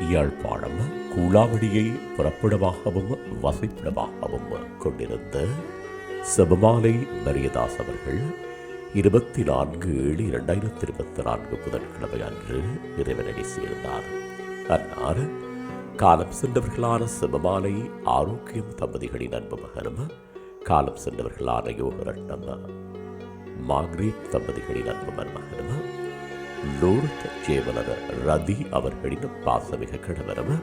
யாழ்ப்பாணம் கூலாவடியை புறப்பிடமாகவும் வசிப்பிடமாகவும் கொண்டிருந்த செபமாலை மரியதாஸ் அவர்கள் இருபத்தி நான்கு ஏழு இரண்டாயிரத்தி இருபத்தி நான்கு புதன்கிழமை அன்று இறைவனடி சேர்ந்தார். அன்னார் காலம் சென்றவர்களான சிவமாலை ஆரோக்கியம் தம்பதிகளின் அன்பு மகனும் காலம் சென்றவர்களான யோகரட்னம் மார்க்ரீட் தம்பதிகளின் அன்பு மருமகனும் லோர்த் ஜேவலர் ரதி அவர்களின் பாசமிக கணவரும்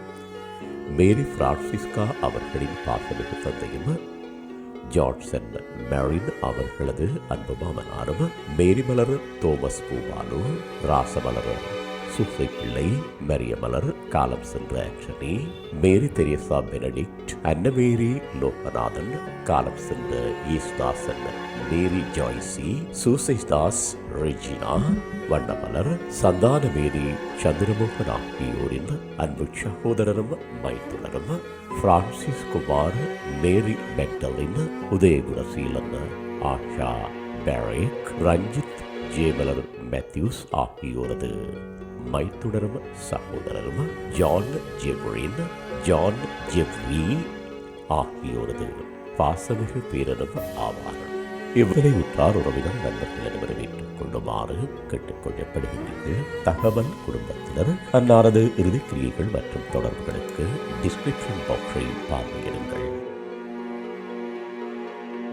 மேரி பிரான்சிஸ்கா அவர்களின் பாசமிகு தந்தையும் ஜார்ஜன் மேரின் அவர்களது அன்பு மாமனாரும் மேரிமலர் தோமஸ் பூபாலு ராசமலர் சூசை பிள்ளை மரியமலர் காலம் சென்ற Antony Mary Theresa Benedict Annamary Loganathan காலம் சென்ற Eesthasan Mary Joycy Soosaidas Regina Vannamalar Santhana Mary Chandramohan ஆகியோரின் அன்பு சகோதரரும் மைத்துனரும் Francis Kumar Mary Magdalene Udayagunaseelan Asha பேரேக் Ranjith Jeyamalar Matthews ஆகியோரது. மைத்துனரும் சகோதரரும்? ஜான் ஜெப்ரின் ஜான் ஜெவ்வி ஆகியோரது பாசமிகு பேரனும் ஆவார். இவரை உற்றார் உறவினர் நண்பர்களிடம் வரவேற்றுக் கொள்ளுமாறு கேட்டுக்கொள்ளப்படுகின்றீர்கள் தகவல் குடும்பத்தினர் அன்னாரது இறுதிக்கிரியைகள் மற்றும் தொடர்புகளுக்கு டிஸ்கிரிப்ஷன் பாக்ஸை பார்வையிடுங்கள்.